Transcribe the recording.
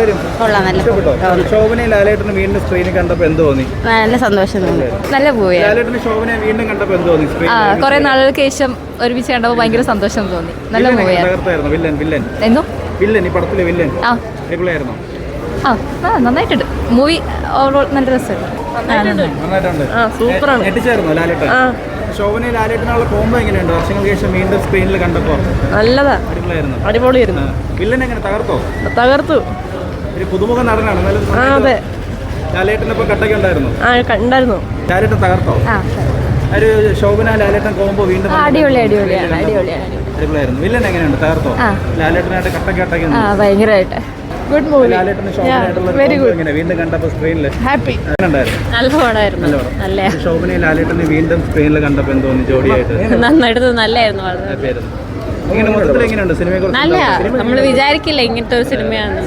നല്ല ഇഷ്ടപ്പെട്ടോ? വീണ്ടും സ്ക്രീനിൽ കണ്ടപ്പോ എന്ത് തോന്നി? നല്ല സന്തോഷം തോന്നി. നല്ല പോയി കൊറേ ശോഭനയെ വീണ്ടും കണ്ടപ്പോ എന്ത് തോന്നി? ആ സ്ക്രീനിൽ കുറെ നാളുകൾക്ക് ശേഷം ഒരുമിച്ച് കണ്ടപ്പോൾ ഭയങ്കര സന്തോഷം തോന്നി. നല്ല മൂവിയായിരുന്നു വില്ലൻ വില്ലൻ. എന്തോ? വില്ലൻ ഈ പടത്തിലെ വില്ലൻ. ആ. നന്നായിട്ടുണ്ട്. മൂവി ഓവറോൾ നല്ല രസമുണ്ട്. നന്നായിട്ടുണ്ട്. ആ, സൂപ്പറാണ്. ഞെട്ടിച്ചായിരുന്നോ ലാലേട്ടൻ? ആ. ശോഭനയും ലാലേട്ടനുള്ള കോംബോ എങ്ങനെയുണ്ട്? വർഷങ്ങൾക്ക് ശേഷം വീണ്ടും സ്ക്രീനിൽ കണ്ടപ്പോ? നല്ലതാ. അടിപൊളിയായിരുന്നു. അടിപൊളിയായിരുന്നു. വില്ലൻ എങ്ങനെ തകർത്തോ? തകർത്തു. ഒരു പുതുമുഖ നടനാണ്. ആ അതെ. ലാലേട്ടനൊപ്പം കട്ടൊക്കെ ഉണ്ടായിരുന്നു ആ ലാലേട്ടൻ തകർത്തോ? ഒരു ശോഭന ലാലേട്ടൻ കോമ്പോ വീണ്ടും അടിപൊളി അടിപൊളിയാണ് അടിപൊളിയാണ്. അടിപൊളിയായിരുന്നു. വില്ലൻ എങ്ങനെയുണ്ട്? തകർത്തോ? ആ. ലാലേട്ടനായിട്ട് കട്ടൊക്കെ കട്ടൊക്കെ ആ ഭയങ്കരമായിട്ട് ഗുഡ് മൂവി combo എങ്ങനെ വീണ്ടും കണ്ടപ്പോൾ സ്ക്രീനിൽ ഹാപ്പി നല്ല പടമായിരുന്നു നല്ല ലാലേട്ടനെ വീണ്ടും സ്ക്രീനിൽ കണ്ടപ്പോൾ എന്ത് ജോഡിയായിട്ട്. നന്നായിട്ട് നല്ലായിരുന്നു വളരെ. ഹാപ്പി ഇങ്ങനെ മൊത്തത്തിൽ എങ്ങനെയുണ്ട്? സിനിമയെ നല്ല കുറിച്ച് നമ്മൾ വിചാരിക്കില്ല ഇങ്ങനത്തെ ഒരു സിനിമയാണ്